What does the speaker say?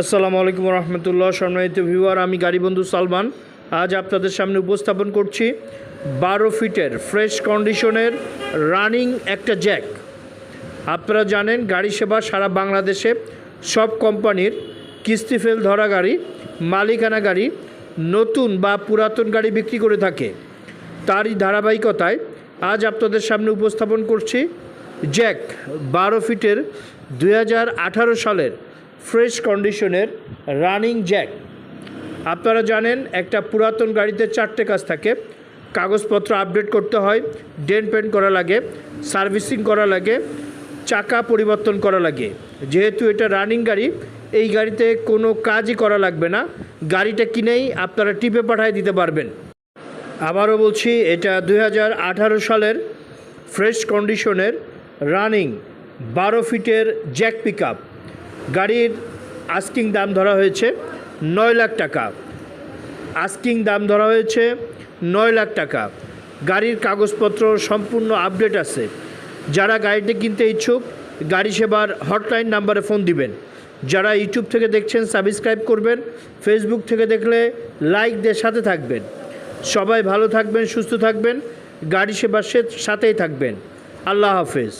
আসসালামু আলাইকুম রহমতুল্লাহ, সম্মানিত ভিউয়ার, আমি গাড়ি বন্ধু সালমান। আজ আপনাদের সামনে উপস্থাপন করছি বারো ফিটের ফ্রেশ কন্ডিশনের রানিং একটা জ্যাক। আপনারা জানেন, গাড়ি সেবা সারা বাংলাদেশে সব কোম্পানির কিস্তি ফেল ধরা গাড়ি, মালিকানা গাড়ি, নতুন বা পুরাতন গাড়ি বিক্রি করে থাকে। তারই ধারাবাহিকতায় আজ আপনাদের সামনে উপস্থাপন করছি জ্যাক বারো ফিটের দু হাজার আঠারো সালের ফ্রেশ কন্ডিশনের রানিং জ্যাক। আপনারা জানেন, একটা পুরাতন গাড়িতে চারটে কাজ থাকে। কাগজপত্র আপডেট করতে হয় ডেন পেন্ট করা লাগে, সার্ভিসিং করা লাগে, চাকা পরিবর্তন করা লাগে। যেহেতু এটা রানিং গাড়ি, এই গাড়িতে কোনো কাজই করা লাগবে না। গাড়িটা কিনেই আপনারা টিপে পাঠায় দিতে পারবেন। আবারও বলছি, এটা দু হাজার আঠারো সালের ফ্রেশ কন্ডিশনের রানিং, বারো ফিটের জ্যাক পিক গাড়ির আস্কিং দাম ধরা হয়েছে নয় লাখ টাকা। আস্কিং দাম ধরা হয়েছে নয় লাখ টাকা। গাড়ির কাগজপত্র সম্পূর্ণ আপডেট আছে। যারা গাড়িটি কিনতে ইচ্ছুক, গাড়ি সেবার হটলাইন নাম্বারে ফোন দিবেন। যারা ইউটিউব থেকে দেখছেন সাবস্ক্রাইব করবেন। ফেসবুক থেকে দেখলে লাইক দিয়ে সাথে থাকবেন। সবাই ভালো থাকবেন, সুস্থ থাকবেন। গাড়ি সেবার সাথেই থাকবেন। আল্লাহ হাফেজ।